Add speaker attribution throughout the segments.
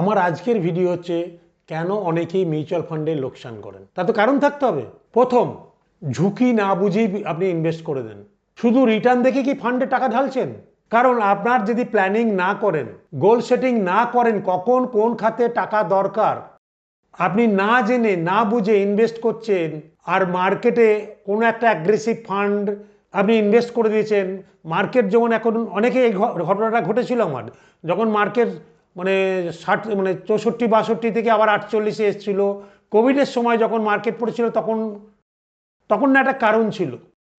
Speaker 1: আমার আজকের ভিডিও হচ্ছে কেন অনেকেই মিউচুয়াল ফান্ডে লোকসান করেন। তা তো কারণ থাকতে হবে। প্রথম, ঝুঁকি না বুঝেই আপনি ইনভেস্ট করে দেন। শুধু রিটার্ন দেখে কি ফান্ডে টাকা ঢালছেন? কারণ আপনার যদি প্ল্যানিং না করেন গোল সেটিং না করেন, কখন কোন খাতে টাকা দরকার, আপনি না জেনে, না বুঝে ইনভেস্ট করছেন আর মার্কেটে কোনো একটা অ্যাগ্রেসিভ ফান্ড আপনি ইনভেস্ট করে দিয়েছেন মার্কেট যেমন এখন অনেকে এই ঘটনাটা ঘটেছিল আমার। যখন মার্কেট মানে ষাট মানে চৌষট্টি, বাষট্টি থেকে আবার আটচল্লিশে এসেছিল। কোভিডের সময় যখন মার্কেট পড়েছিল তখন তখন না একটা কারণ ছিল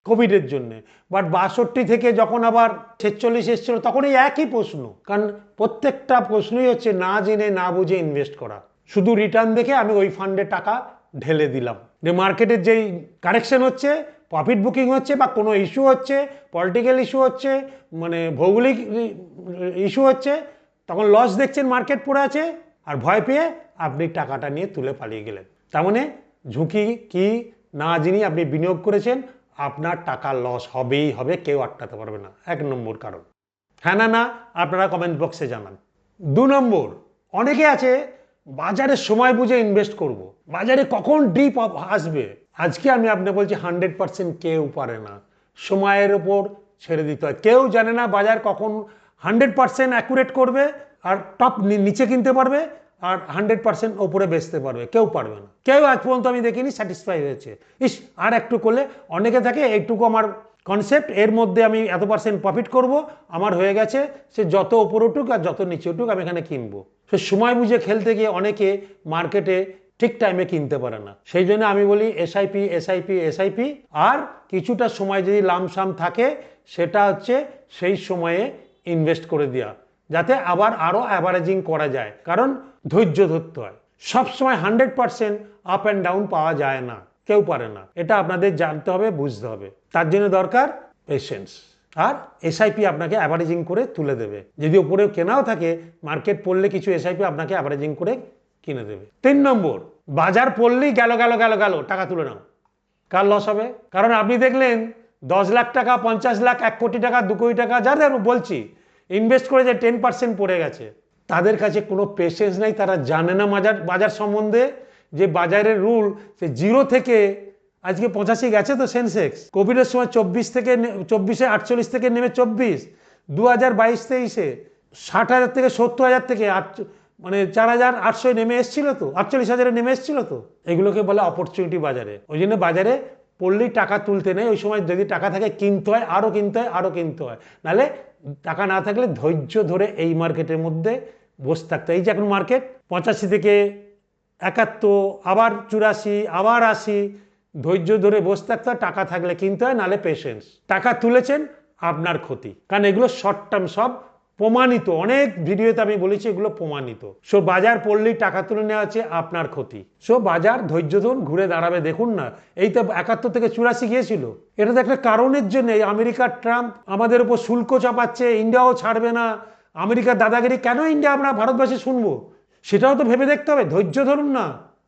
Speaker 1: কোভিডের জন্য। বাট বাষট্টি থেকে যখন আবার ছেচল্লিশ এসেছিল তখন এই একই প্রশ্ন। কারণ প্রত্যেকটা প্রশ্নই হচ্ছে না জেনে, না বুঝে ইনভেস্ট করা। শুধু রিটার্ন দেখে আমি ওই ফান্ডে টাকা ঢেলে দিলাম। যে মার্কেটের যেই কারেকশন হচ্ছে প্রফিট বুকিং হচ্ছে বা কোনো ইস্যু হচ্ছে পলিটিক্যাল ইস্যু হচ্ছে মানে ভৌগোলিক ইস্যু হচ্ছে তখন লস দেখছেন মার্কেট পড়ে আছে আর ভয় পেয়ে আপনি টাকাটা নিয়ে তুলে পালিয়ে গেলেন। তার মানে ঝুঁকি কি না যিনি আপনি বিনিয়োগ করেছেন, আপনার টাকা লস হবেই হবে, কেউ আটকাতে পারবে না। এক নম্বর কারণ। হ্যাঁ না না, আপনারা কমেন্ট বক্সে জানান। দু নম্বর, অনেকে আছে, বাজারে সময় বুঝে ইনভেস্ট করব। বাজারে কখন ডিপ আসবে? আজকে আমি আপনি বলছি হান্ড্রেড পার্সেন্ট কেউ পারে না। সময়ের ওপর ছেড়ে দিতে হয়। কেউ জানে না বাজার কখন হান্ড্রেড পার্সেন্ট অ্যাকুরেট করবে আর টপ নিচে কিনতে পারবে আর হান্ড্রেড পার্সেন্ট ওপরে বেচতে পারবে। কেউ পারবে না। কেউ আজ পর্যন্ত আমি দেখিনি স্যাটিসফাই হয়েছে। ইস, আর একটু করলে অনেকে থাকে, এইটুকু আমার কনসেপ্ট এর মধ্যে আমি এত পার্সেন্ট প্রফিট করব, আমার হয়ে গেছে, সে যত ওপর উঠুক আর যত নিচে উঠুক আমি এখানে কিনবো। সে সময় বুঝে খেলতে গিয়ে অনেকে মার্কেটে ঠিক টাইমে কিনতে পারে না। সেই জন্য আমি বলি এসআইপি এসআইপি এসআইপি আর কিছুটা সময় যদি লামসাম থাকে, সেটা হচ্ছে সেই সময়ে ইনভেস্ট করে দেওয়া যাতে আবার আরও অ্যাভারেজিং করা যায়। কারণ ধৈর্য ধরতে হয়। সবসময় hundred percent up and down পাওয়া যায় না। কেউ পারে না। এটা আপনাদের জানতে হবে, বুঝতে হবে। তার জন্য দরকার পেশেন্স আর এসআইপি আপনাকে অ্যাভারেজিং করে তুলে দেবে। যদি ওপরে কেনাও থাকে মার্কেট পড়লে কিছু এসআইপি আপনাকে অ্যাভারেজিং করে কিনে দেবে। তিন নম্বর, বাজার পড়লেই গেল গেল গেল গেল, টাকা তুলে নাও। কার লস হবে? কারণ আপনি দেখলেন, দশ লাখ টাকা, পঞ্চাশ লাখ, এক কোটি টাকা, দু কোটি টাকা, যাদের বলছি ইনভেস্ট করে যে টেন পার্সেন্ট পড়ে গেছে, তাদের কাছে কোনো পেশেন্স নেই, তারা জানে না বাজার বাজার সম্বন্ধে যে বাজারের রুল সে জিরো থেকে আজকে পঁচাশি গেছে তো সেন্সেক্স কোভিডের সময় চব্বিশ থেকে চব্বিশে আটচল্লিশ থেকে নেমে চব্বিশ দু হাজার বাইশ তেইশে ষাট হাজার থেকে সত্তর হাজার থেকে আট মানে চার হাজার আটশোয় নেমে এসেছিল তো, আটচল্লিশ হাজারে নেমে এসেছিল তো। এগুলোকে বলে অপরচুনিটি বাজারে। ওই জন্য বাজারে পড়লেই টাকা তুলতে নেই, ওই সময় যদি টাকা থাকে কিনতে হয় আরও কিনতে হয় আরও কিনতে হয়। নাহলে টাকা না থাকলে ধৈর্য ধরে এই মার্কেটের মধ্যে বসে থাকতে। এই যে এখন মার্কেট, পঁচাশি থেকে একাত্তর, আবার চুরাশি, আবার আশি, ধৈর্য ধরে বসে থাকতে হয়, টাকা থাকলে কিনতে হয়, নাহলে পেশেন্স টাকা তুলেছেন, আপনার ক্ষতি। কারণ এগুলো শর্ট টার্ম সব প্রমাণিত, অনেক ভিডিওতে আমি বলেছি এগুলো প্রমাণিত। সো বাজার পড়লেই টাকা তুলে নেওয়া হচ্ছে, আপনার ক্ষতি। সো বাজার ধৈর্য ধরুন, ঘুরে দাঁড়াবে, দেখুন না। এই তো একাত্তর থেকে চুরাশি গিয়েছিল। এটা তো একটা কারণের জন্য আমেরিকার ট্রাম্প আমাদের উপর শুল্ক চাপাচ্ছে, ইন্ডিয়াও ছাড়বে না। আমেরিকার দাদাগিরি, কেন ইন্ডিয়া আমরা ভারতবাসী শুনব? সেটাও তো ভেবে দেখতে হবে, ধৈর্য ধরুন না।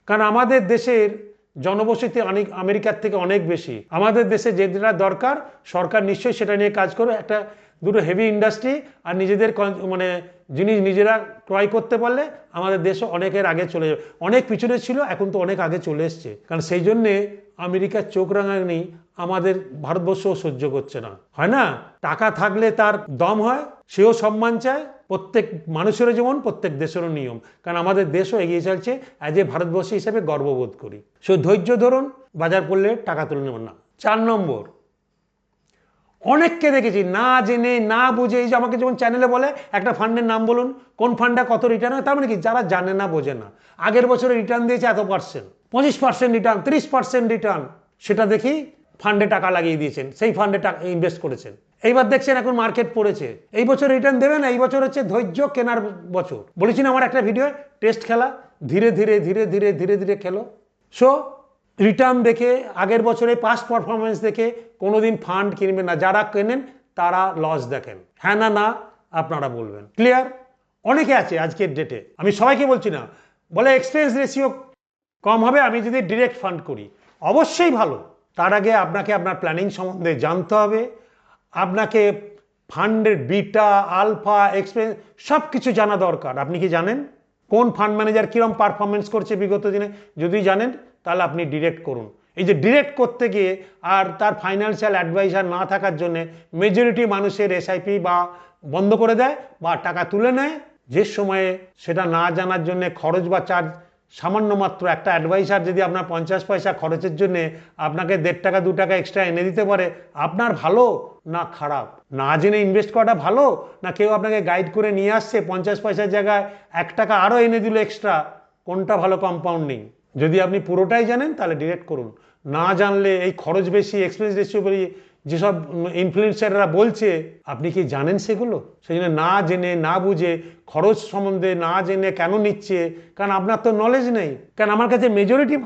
Speaker 1: কারণ আমাদের দেশের জনবসতি অনেক আমেরিকার থেকে অনেক বেশি। আমাদের দেশে যেটা দরকার, সরকার নিশ্চয়ই সেটা নিয়ে কাজ করবে। একটা দুটো হেভি ইন্ডাস্ট্রি আর নিজেদের মানে জিনিস নিজেরা ক্রয় করতে পারলে আমাদের দেশও অনেকের আগে চলে যাবে। অনেক পিছনে ছিল, এখন তো অনেক আগে চলে এসছে। কারণ সেই জন্যে আমেরিকার চোখ রাঙানি আমাদের ভারতবর্ষও সহ্য করছে না। হয় না? টাকা থাকলে তার দম হয়, সেও সম্মান চায় প্রত্যেক মানুষেরও যেমন, প্রত্যেক দেশেরও নিয়ম। কারণ আমাদের দেশও এগিয়ে চলছে অ্যাজ এ ভারতবর্ষী হিসেবে গর্ববোধ করি। সো ধৈর্য ধরুন, বাজার পড়লে টাকা তুলে নেবেন না। চার নম্বর, অনেককে দেখেছি, না জেনে, না বুঝে, এই যে আমাকে যেমন চ্যানেলে বলে, একটা ফান্ডের নাম বলুন, কোন ফান্ডটা কত রিটার্ন হয়, তার মানে কি, যারা জানে না, বোঝে না। আগের বছরে রিটার্ন দিয়েছে এত পার্সেন্ট পঁচিশ পার্সেন্ট রিটার্ন তিরিশ পার্সেন্ট রিটার্ন সেটা দেখি ফান্ডে টাকা লাগিয়ে দিয়েছেন, সেই ফান্ডে টাকা ইনভেস্ট করেছেন। এইবার দেখছেন এখন মার্কেট পড়েছে। এই বছর রিটার্ন দেবে না, এই বছর হচ্ছে ধৈর্য কেনার বছর। বলেছি আমার একটা ভিডিও টেস্ট খেলা, ধীরে ধীরে ধীরে ধীরে ধীরে ধীরে খেলো। সো রিটার্ন দেখে, আগের বছরে পাস্ট পারফরমেন্স দেখে কোনোদিন ফান্ড কিনবেন না। যারা কেনেন, তারা লস দেখেন। হ্যাঁ না না, আপনারা বলবেন। ক্লিয়ার অনেকে আছে আজকের ডেটে আমি সবাইকে বলছি না। বলে এক্সপেন্স রেশিও কম হবে, আমি যদি ডিরেক্ট ফান্ড করি। অবশ্যই ভালো। তার আগে আপনাকে আপনার প্ল্যানিং সম্বন্ধে জানতে হবে। আপনাকে ফান্ডের বিটা, আলফা এক্সপেন্স সব কিছু জানা দরকার। আপনি কি জানেন? কোন ফান্ড ম্যানেজার কীরকম পারফরমেন্স করছে বিগত দিনে? যদি জানেন, তাহলে আপনি ডিরেক্ট করুন। এই যে ডিরেক্ট করতে গিয়ে আর তার ফাইন্যান্সিয়াল অ্যাডভাইজার না থাকার জন্য মেজরিটি মানুষের এসআইপি বা বন্ধ করে দেয় বা টাকা তুলে নেয়। যে সময়ে সেটা না জানার জন্য খরচ বা চার্জ সামান্য মাত্র একটা অ্যাডভাইসার যদি আপনার পঞ্চাশ পয়সা খরচের জন্য আপনাকে দেড় টাকা, দু টাকা এক্সট্রা এনে দিতে পারে, আপনার ভালো না খারাপ? না জেনে ইনভেস্ট করাটা ভালো? না কেউ আপনাকে গাইড করে নিয়ে আসছে পঞ্চাশ পয়সার জায়গায় এক টাকা আরও এনে দিল এক্সট্রা কোনটা ভালো কম্পাউন্ডিং যদি আপনি পুরোটাই জানেন তাহলে ডিরেক্ট করুন। না জানলে এই খরচ বেশি এক্সপেন্স রেশিও বেশি যেসব ইনফ্লুয়েন্সাররা বলছে, আপনি কি জানেন সেগুলো? সেই জন্য না জেনে, না বুঝে, খরচ সম্বন্ধে না জেনে কেন নিচ্ছে? কারণ আপনার তো নলেজ নেই। কারণ আমার কাছে মেজরিটি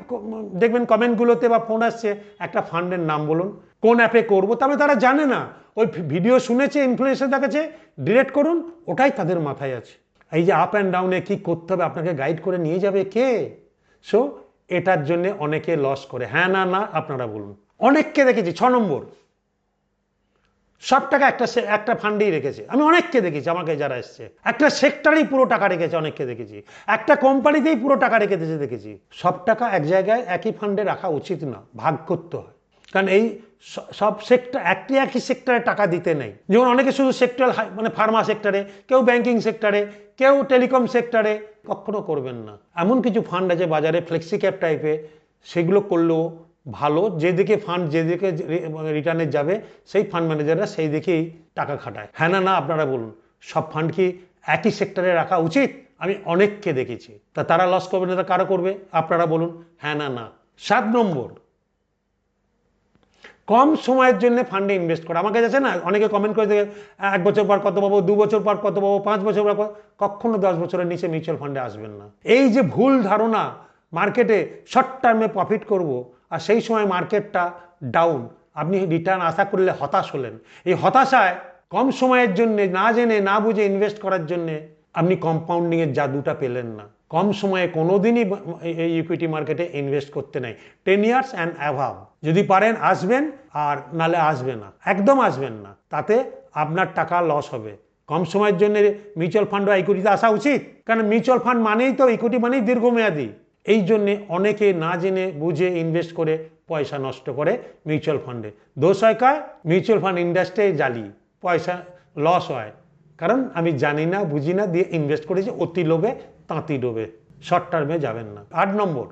Speaker 1: দেখবেন কমেন্টগুলোতে বা ফোন আসছে, একটা ফান্ডের নাম বলুন, কোন অ্যাপে করব? তবে তারা জানে না। ওই ভিডিও শুনেছে ইনফ্লুয়েন্সারদের কাছে ডিরেক্ট করুন, ওটাই তাদের মাথায় আছে। এই যে আপ অ্যান্ড ডাউনে কী করতে হবে, আপনাকে গাইড করে নিয়ে যাবে কে? সো এটার জন্য অনেকে লস করে। হ্যাঁ না না, আপনারা বলুন। অনেককে দেখেছি, ছ নম্বর। সব টাকা একটা একটা ফান্ডেই রেখেছে। আমি অনেককে দেখেছি, আমাকে যারা এসছে। একটা সেক্টরেই পুরো টাকা রেখেছে, অনেককে দেখেছি। একটা কোম্পানিতেই পুরো টাকা রেখেছে দেখেছি। সব টাকা এক জায়গায় একই ফান্ডে রাখা উচিত না, ভাগ করতে হয়। কারণ এই সব সেক্টর একটি একই সেক্টরে টাকা দিতে নেই। যেমন অনেকে শুধু সেক্টর মানে ফার্মা সেক্টরে কেউ ব্যাংকিং সেক্টরে কেউ টেলিকম সেক্টরে কখনো করবেন না। এমন কিছু ফান্ড আছে বাজারে ফ্লেক্সি ক্যাপ টাইপে সেগুলো করলেও ভালো যেদিকে ফান্ড যেদিকে রিটার্নে যাবে, সেই ফান্ড ম্যানেজাররা সেই দিকেই টাকা খাটায়। হ্যাঁ না না, আপনারা বলুন, সব ফান্ড কি একই সেক্টরে রাখা উচিত? আমি অনেককে দেখেছি। তা তারা লস করবে না, তা কারও করবে? আপনারা বলুন। হ্যাঁ না না। সাত নম্বর, কম সময়ের জন্য ফান্ডে ইনভেস্ট করা। আমাকে যাচ্ছে না, অনেকে কমেন্ট করে দেখে এক বছর পর কত পাবো, দু বছর পর কত পাবো, পাঁচ বছর পর কত-" কখনো দশ বছরের নিচে মিউচুয়াল ফান্ডে আসবেন না। এই যে ভুল ধারণা মার্কেটে শর্ট টার্মে প্রফিট করব আর সেই সময় মার্কেটটা ডাউন আপনি রিটার্ন আশা করলে হতাশ হলেন। এই হতাশায় কম সময়ের জন্য, না জেনে, না বুঝে ইনভেস্ট করার জন্যে আপনি কম্পাউন্ডিংয়ের জাদুটা পেলেন না। কম সময়ে কোনোদিনই ব- এই- এই ইকুইটি মার্কেটে ইনভেস্ট করতে নাই। টেন ইয়ার্স অ্যান্ড অ্যাভাব যদি পারেন আসবেন, আর নালে আসবে না। একদম আসবেন না। তাতে আপনার টাকা লস হবে। কম সময়ের জন্য মিউচুয়াল ফান্ড বা ইকুইটিতে আসা উচিত। কারণ মিউচুয়াল ফান্ড মানেই তো ইকুইটি মানেই দীর্ঘমেয়াদী। এই জন্যে অনেকে না জেনে বুঝে ইনভেস্ট করে পয়সা নষ্ট করে মিউচুয়াল ফান্ডে দোষ হয় কার? মিউচুয়াল ফান্ড ইন্ডাস্ট্রি জালি পয়সা লস হয়। কারণ আমি জানি না, বুঝি না, দিয়ে ইনভেস্ট করেছি অতি লোভে, তাঁতি ডোবে শর্ট টার্মে যাবেন না। আট নম্বর,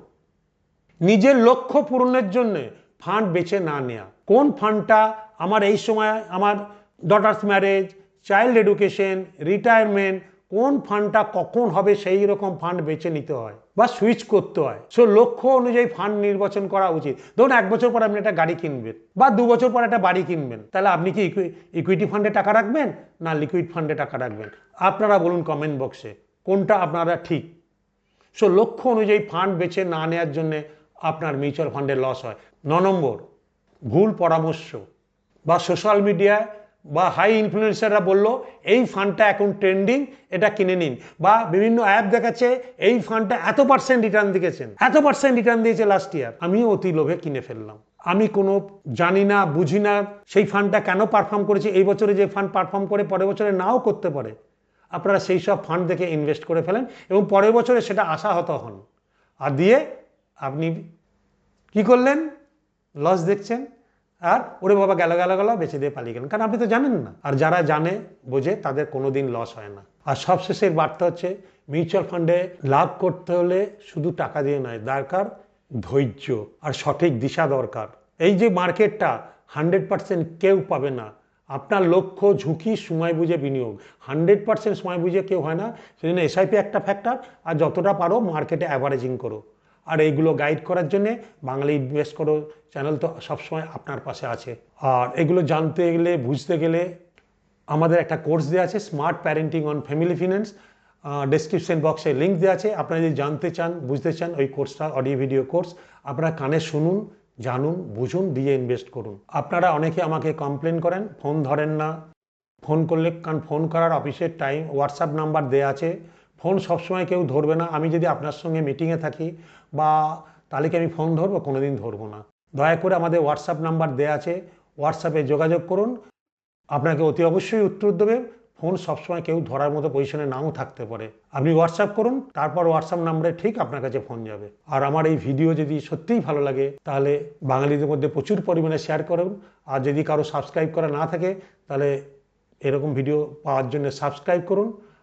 Speaker 1: নিজের লক্ষ্য পূরণের জন্য ফান্ড বেছে না নেওয়া কোন ফান্ডটা আমার এই সময় আমার daughter's marriage child education retirement কোন ফান্ডটা কখন হবে সেই রকম ফান্ড বেছে নিতে হয়? বা সুইচ করতে হয়। সো লক্ষ্য অনুযায়ী ফান্ড নির্বাচন করা উচিত। ধরুন এক বছর পর আপনি একটা গাড়ি কিনবেন বা দু বছর পর একটা বাড়ি কিনবেন। তাহলে আপনি কি ইকুইটি ফান্ডে টাকা রাখবেন না লিকুইড ফান্ডে টাকা রাখবেন? আপনারা বলুন কমেন্ট বক্সে কোনটা আপনারা ঠিক? সো লক্ষ্য অনুযায়ী ফান্ড বেছে না নেওয়ার জন্যে আপনার মিউচুয়াল ফান্ডে লস হয়। ন নম্বর, ভুল পরামর্শ বা সোশ্যাল মিডিয়ায় বা হাই ইনফ্লুয়েন্সাররা বলল, এই ফান্ডটা এখন ট্রেন্ডিং এটা কিনে নিন। বা বিভিন্ন অ্যাপ দেখাচ্ছে, এই ফান্ডটা এত পার্সেন্ট রিটার্ন দিয়েছেন। এত পার্সেন্ট রিটার্ন দিয়েছে লাস্ট ইয়ার আমিও অতি লোভে কিনে ফেললাম। আমি কোনো জানি না, বুঝি না সেই ফান্ডটা কেন পারফর্ম করেছে, এই বছরে যে ফান্ড পারফর্ম করে পরের বছরে নাও করতে পারে। আপনারা সেই সব ফান্ড দেখে ইনভেস্ট করে ফেলেন এবং পরের বছরে সেটা আশাহত হন। আর দিয়ে আপনি কি করলেন? লস দেখছেন? আর ওরে বাবা গেল গেল গেল বেঁচে দিয়ে পালিয়ে গেলেন। কারণ আপনি তো জানেন না। আর যারা জানে, বোঝে, তাদের কোনো দিন লস হয় না। আর সবশেষের বার্তা হচ্ছে মিউচুয়াল ফান্ডে লাভ করতে হলে শুধু টাকা দিয়ে নয়, দরকার ধৈর্য আর সঠিক দিশা দরকার। এই যে মার্কেটটা হান্ড্রেড পার্সেন্ট কেউ পাবে না, আপনার লক্ষ্য, ঝুঁকি, সময় বুঝে বিনিয়োগ। হান্ড্রেড পার্সেন্ট সময় বুঝে কেউ হয় না। সেজন্য এসআইপি একটা ফ্যাক্টর আর যতটা পারো মার্কেটে অ্যাভারেজিং করো। আর এইগুলো গাইড করার জন্যে বাঙালি ইনভেস্ট করো চ্যানেল তো সবসময় আপনার পাশে আছে। আর এগুলো জানতে গেলে, বুঝতে গেলে আমাদের একটা কোর্স দেওয়া আছে smart parenting on family finance description বক্সে লিঙ্ক দেওয়া আছে। আপনারা যদি জানতে চান, বুঝতে চান, ওই কোর্সটা অডিও ভিডিও কোর্স আপনারা কানে শুনুন, জানুন, বুঝুন, দিয়ে ইনভেস্ট করুন। আপনারা অনেকে আমাকে কমপ্লেন করেন ফোন ধরেন না। ফোন করলে, কারণ ফোন করার অফিসের টাইম হোয়াটসঅ্যাপ নাম্বার দেওয়া আছে। ফোন সবসময় কেউ ধরবে না। আমি যদি আপনার সঙ্গে মিটিংয়ে থাকি বা তাহলে কি আমি ফোন ধরবো? কোনোদিন ধরবো না। দয়া করে আমাদের হোয়াটসঅ্যাপ নাম্বার দেওয়া আছে। হোয়াটসঅ্যাপে যোগাযোগ করুন। আপনাকে অতি অবশ্যই উত্তর দেবে। ফোন সবসময় কেউ ধরার মতো পজিশনে নাও থাকতে পারে। আপনি হোয়াটসঅ্যাপ করুন। তারপর হোয়াটসঅ্যাপ নাম্বারে ঠিক আপনার কাছে ফোন যাবে। আর আমার এই ভিডিও যদি সত্যিই ভালো লাগে, তাহলে বাঙালিদের মধ্যে প্রচুর পরিমাণে শেয়ার করুন। আর যদি কারও সাবস্ক্রাইব করা না থাকে, তাহলে এরকম ভিডিও পাওয়ার জন্য সাবস্ক্রাইব করুন।